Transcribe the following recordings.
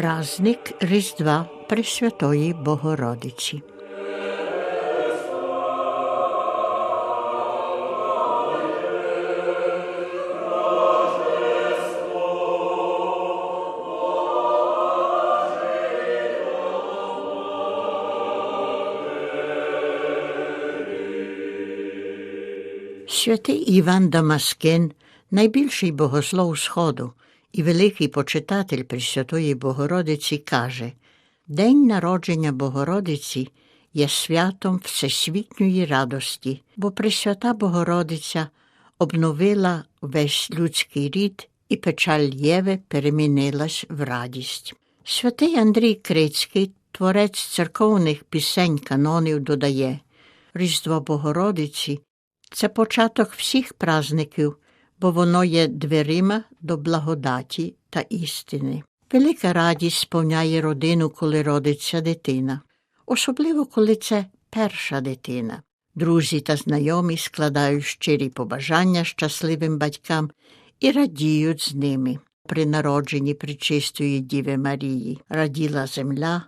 Праздник Різдва Пресвятої Богородиці. Святий Іван Дамаскин, найбільший богослов Сходу і великий почитатель Пресвятої Богородиці, каже День народження Богородиці є святом всесвітньої радості, бо Пресвята Богородиця обновила весь людський рід і печаль Єви перемінилась в радість. Святий Андрій Крицький, творець церковних пісень канонів, додає Різдво Богородиці це початок всіх празників, бо воно є дверима до благодаті та істини. Велика радість сповняє родину, коли родиться дитина, особливо коли це перша дитина. Друзі та знайомі складають щирі побажання щасливим батькам і радіють з ними. При народженні Пречистої Діви Марії раділа земля,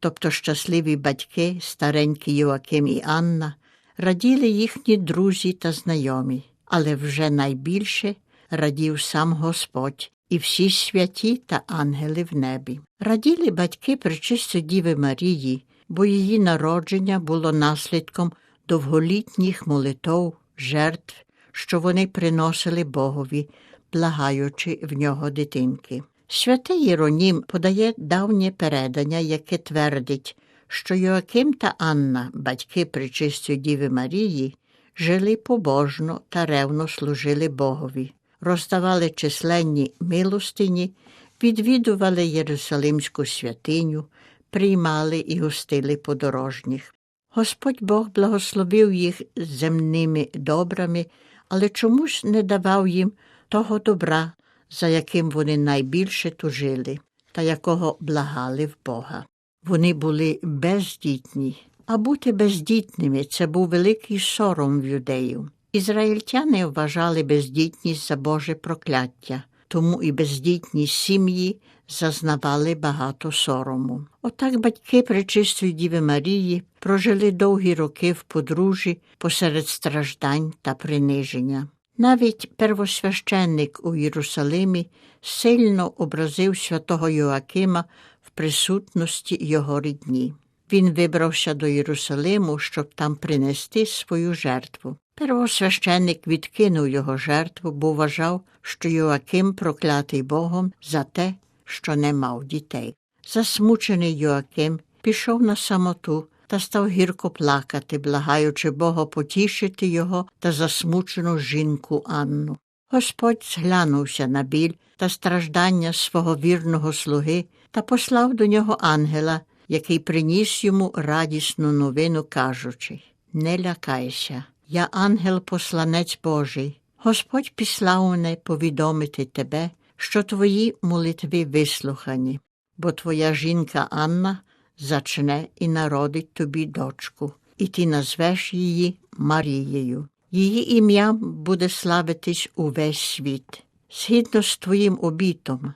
тобто щасливі батьки, старенькі Йоаким і Анна, раділи їхні друзі та знайомі, але вже найбільше радів сам Господь і всі святі та ангели в небі. Раділи батьки Пречистої Діви Марії, бо її народження було наслідком довголітніх молитов, жертв, що вони приносили Богові, благаючи в нього дитинки. Святий Єронім подає давнє передання, яке твердить, що Йоаким та Анна, батьки Пречистої Діви Марії, жили побожно та ревно служили Богові, роздавали численні милостині, відвідували Єрусалимську святиню, приймали і гостили подорожніх. Господь Бог благословив їх земними добрами, але чомусь не давав їм того добра, за яким вони найбільше тужили та якого благали в Бога. Вони були бездітні, а бути бездітними це був великий сором в юдеїв. Ізраїльтяни вважали бездітність за Боже прокляття, тому і бездітні сім'ї зазнавали багато сорому. Отак батьки Пречистої Діви Марії прожили довгі роки в подружжі посеред страждань та приниження. Навіть первосвященник у Єрусалимі сильно образив святого Йоакима в присутності його рідні. Він вибрався до Єрусалиму, щоб там принести свою жертву. Первосвященник відкинув його жертву, бо вважав, що Йоаким проклятий Богом за те, що не мав дітей. Засмучений Йоаким пішов на самоту та став гірко плакати, благаючи Бога потішити його та засмучену жінку Анну. Господь зглянувся на біль та страждання свого вірного слуги та послав до нього ангела, який приніс йому радісну новину, кажучи Не лякайся, я ангел-посланець Божий. Господь післав мене повідомити тебе, що твої молитви вислухані, бо твоя жінка Анна зачне і народить тобі дочку, і ти назвеш її Марією. Її ім'я буде славитись увесь світ. Згідно з твоїм обітом,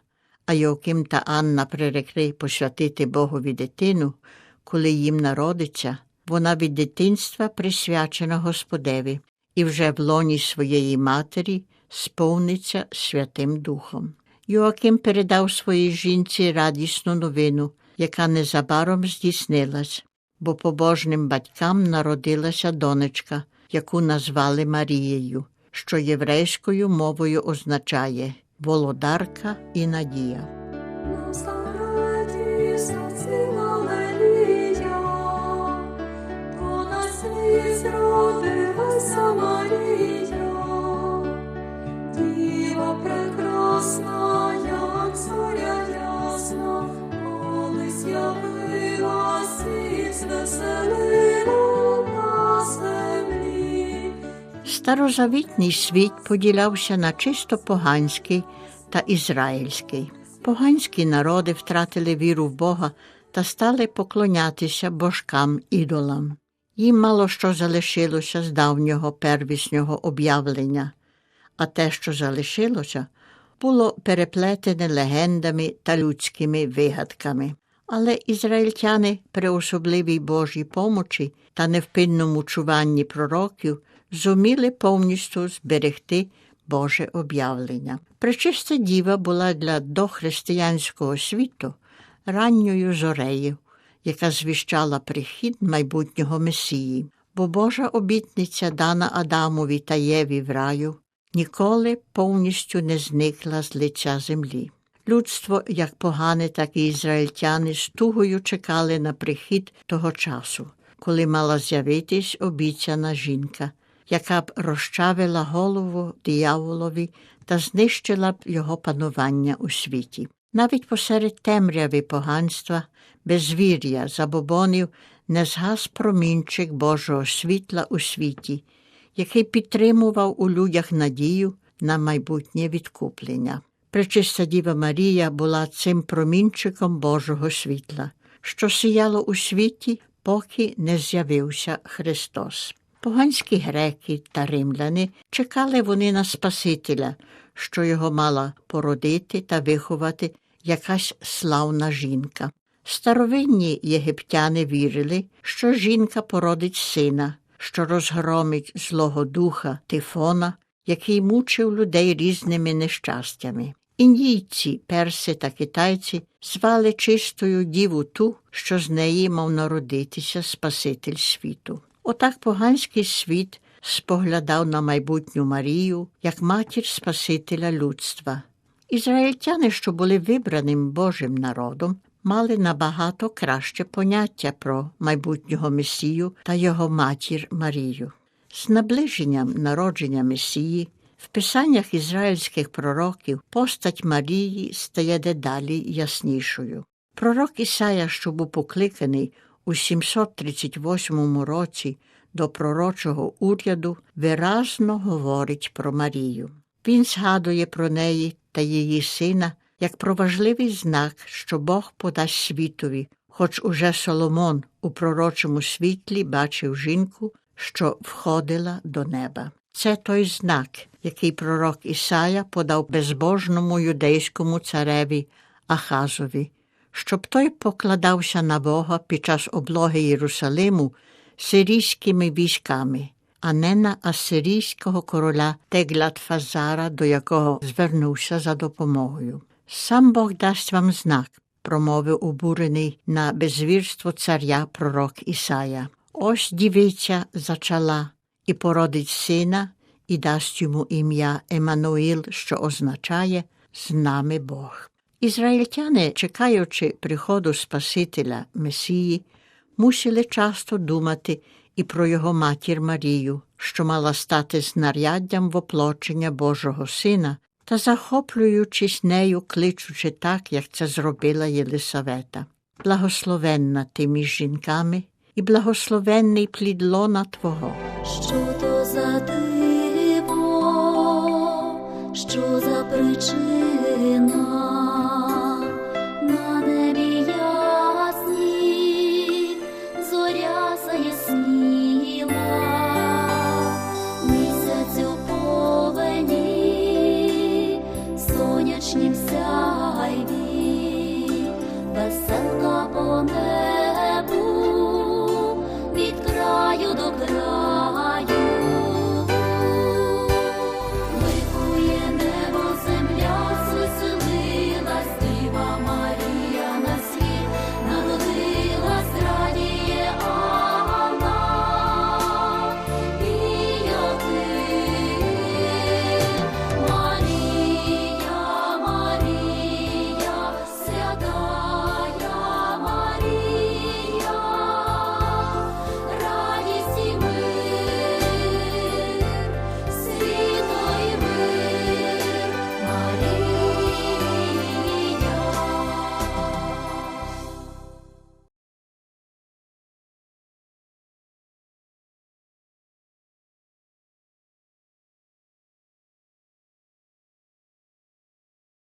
а Йоким та Анна прирекли посвятити Богові дитину, коли їм народиться, вона від дитинства присвячена Господеві і вже в лоні своєї матері сповниться Святим Духом. Йоаким передав своїй жінці радісну новину, яка незабаром здійснилась, бо побожним батькам народилася донечка, яку назвали Марією, що єврейською мовою означає володарка і надія. Старозавітній світ поділявся на чисто поганський та ізраїльський. Поганські народи втратили віру в Бога та стали поклонятися божкам ідолам. Їм мало що залишилося з давнього первіснього об'явлення, а те, що залишилося, було переплетене легендами та людськими вигадками. Але ізраїльтяни при особливій Божій помочі та невпинному чуванні пророків зуміли повністю зберегти Боже об'явлення. Пречиста діва була для дохристиянського світу ранньою зорею, яка звіщала прихід майбутнього Месії, бо Божа обітниця, дана Адамові та Єві в раю, ніколи повністю не зникла з лиця землі. Людство, як погане, так і ізраїльтяни, з тугою чекали на прихід того часу, коли мала з'явитись обіцяна жінка, яка б розчавила голову дияволові та знищила б його панування у світі. Навіть посеред темряви поганства, безвір'я, забобонів не згас промінчик Божого світла у світі, який підтримував у людях надію на майбутнє відкуплення. Пречиста Діва Марія була цим промінчиком Божого світла, що сіяло у світі, поки не з'явився Христос. Поганські греки та римляни чекали вони на Спасителя, що його мала породити та виховати якась славна жінка. Старовинні єгиптяни вірили, що жінка породить сина, що розгромить злого духа Тифона, який мучив людей різними нещастями. Індійці, перси та китайці звали чистою діву ту, що з неї мав народитися Спаситель світу. Отак поганський світ споглядав на майбутню Марію як матір Спасителя людства. Ізраїльтяни, що були вибраним Божим народом, мали набагато краще поняття про майбутнього Месію та його матір Марію. З наближенням народження Месії в писаннях ізраїльських пророків постать Марії стає дедалі яснішою. Пророк Ісая, що був покликаний у 738 році до пророчого уряду, виразно говорить про Марію. Він згадує про неї та її сина як про важливий знак, що Бог подасть світові, хоч уже Соломон у пророчому світлі бачив жінку, що входила до неба. Це той знак, який пророк Ісая подав безбожному юдейському цареві Ахазові, щоб той покладався на Бога під час облоги Єрусалиму сирійськими військами, а не на асирійського короля Теглат-Фазара, до якого звернувся за допомогою. Сам Бог дасть вам знак, промовив обурений на безвірство царя пророк Ісая. Ось дівиця зачала і породить сина, і дасть йому ім'я Еммануїл, що означає з нами Бог. Ізраїльтяни, чекаючи приходу Спасителя Месії, мусили часто думати і про його матір Марію, що мала стати знаряддям воплочення Божого Сина, та захоплюючись нею, кличучи так, як це зробила Єлисавета. Благословенна ти між жінками і благословенний плід лона Твого. Що то за диво, що за причина